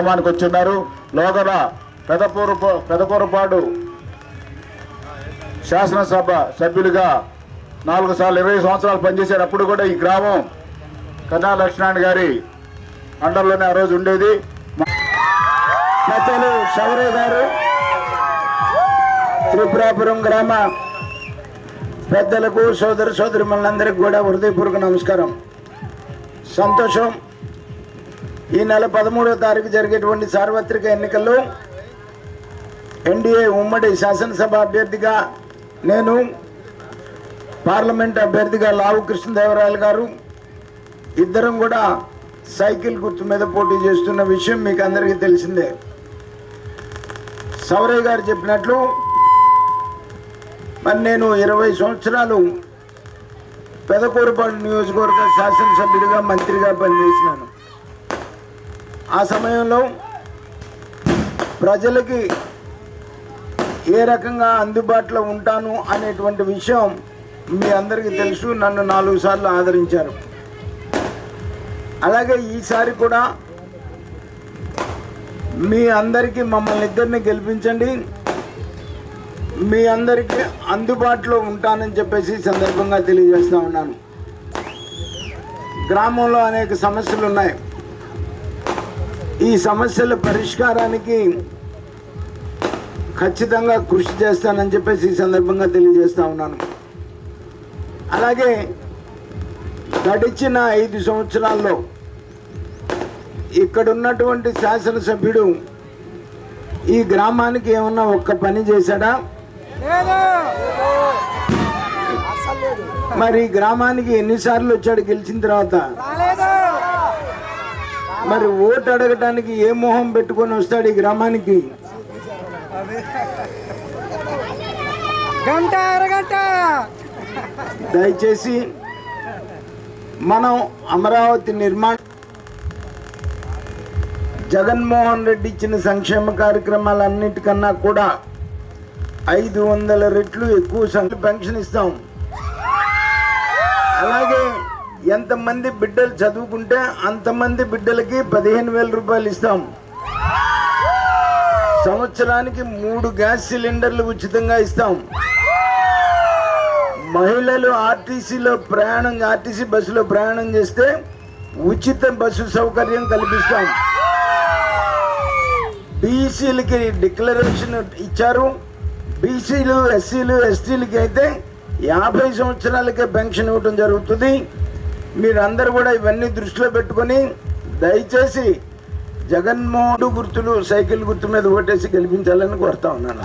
గ్రామానికి వచ్చిన్నారు లోగల పెదపూరు పెదపూరపాడు శాసనసభ సభ్యులుగా నాలుగు సార్లు ఇరవై సంవత్సరాలు పనిచేశారు. అప్పుడు కూడా ఈ గ్రామం కన్నా లక్ష్మణ్ గారి అండర్లోనే ఆ రోజు ఉండేది. పెద్దలు శౌర్య గారు త్రిపురాపురం గ్రామ పెద్దలకు సోదర సోదరులందరికీ కూడా హృదయపూర్వక నమస్కారం. సంతోషం. ఈ నెల పదమూడవ తారీఖు జరిగేటువంటి సార్వత్రిక ఎన్నికల్లో ఎన్డీఏ ఉమ్మడి శాసనసభ అభ్యర్థిగా నేను పార్లమెంట్ అభ్యర్థిగా లావు కృష్ణదేవరాయలు గారు ఇద్దరం కూడా సైకిల్ గుర్తు మీద పోటీ చేస్తున్న విషయం మీకు అందరికీ తెలిసిందే. సౌరయ్య గారు చెప్పినట్లు మరి నేను ఇరవై సంవత్సరాలు పెదకూరుపాడు నియోజకవర్గ శాసనసభ్యుడిగా మంత్రిగా పనిచేసినాను. ఆ సమయంలో ప్రజలకి ఏ రకంగా అందుబాటులో ఉంటాను అనేటువంటి విషయం మీ అందరికీ తెలుసు నన్ను నాలుగు సార్లు ఆదరించారు. అలాగే ఈసారి కూడా మీ అందరికీ మమ్మల్ని ఇద్దరిని గెలిపించండి. మీ అందరికీ అందుబాటులో ఉంటానని చెప్పేసి సందర్భంగా తెలియజేస్తూ ఉన్నాను. గ్రామంలో అనేక సమస్యలు ఉన్నాయి. ఈ సమస్యల పరిష్కారానికి ఖచ్చితంగా కృషి చేస్తానని చెప్పేసి ఈ సందర్భంగా తెలియజేస్తా ఉన్నాను. అలాగే గడిచిన ఐదు సంవత్సరాల్లో ఇక్కడ ఉన్నటువంటి శాసనసభ్యుడు ఈ గ్రామానికి ఏమన్నా ఒక్క పని చేశాడా? మరి గ్రామానికి ఎన్నిసార్లు వచ్చాడు గెలిచిన తర్వాత? మరి ఓటు అడగటానికి ఏ మొహం పెట్టుకొని వస్తాడు ఈ గ్రామానికి? గంట అరగంట దయచేసి మనం అమరావతి నిర్మాణం జగన్మోహన్ రెడ్డి ఇచ్చిన సంక్షేమ కార్యక్రమాలన్నిటికన్నా కూడా ఐదు వందల రెట్లు ఎక్కువ సంఖ్య పెన్షన్ ఇస్తాం. అలాగే ఎంతమంది బిడ్డలు చదువుకుంటే అంతమంది బిడ్డలకి పదిహేను వేల రూపాయలు ఇస్తాం. సంవత్సరానికి మూడు గ్యాస్ సిలిండర్లు ఉచితంగా ఇస్తాం. మహిళలు ఆర్టీసీలో ప్రయాణం ఆర్టీసీ బస్సులో ప్రయాణం చేస్తే ఉచిత బస్సు సౌకర్యం కల్పిస్తాం. బీసీలకి డిక్లరేషన్ ఇచ్చారు. బీసీలు ఎస్సీలు ఎస్టీలకి అయితే యాభై సంవత్సరాలకే పెన్షన్ ఇవ్వటం జరుగుతుంది. మీరందరూ కూడా ఇవన్నీ దృష్టిలో పెట్టుకొని దయచేసి జగన్మోహన్ గుర్తులు సైకిల్ గుర్తు మీద ఓటేసి గెలిపించాలని కోరుతా ఉన్నాను.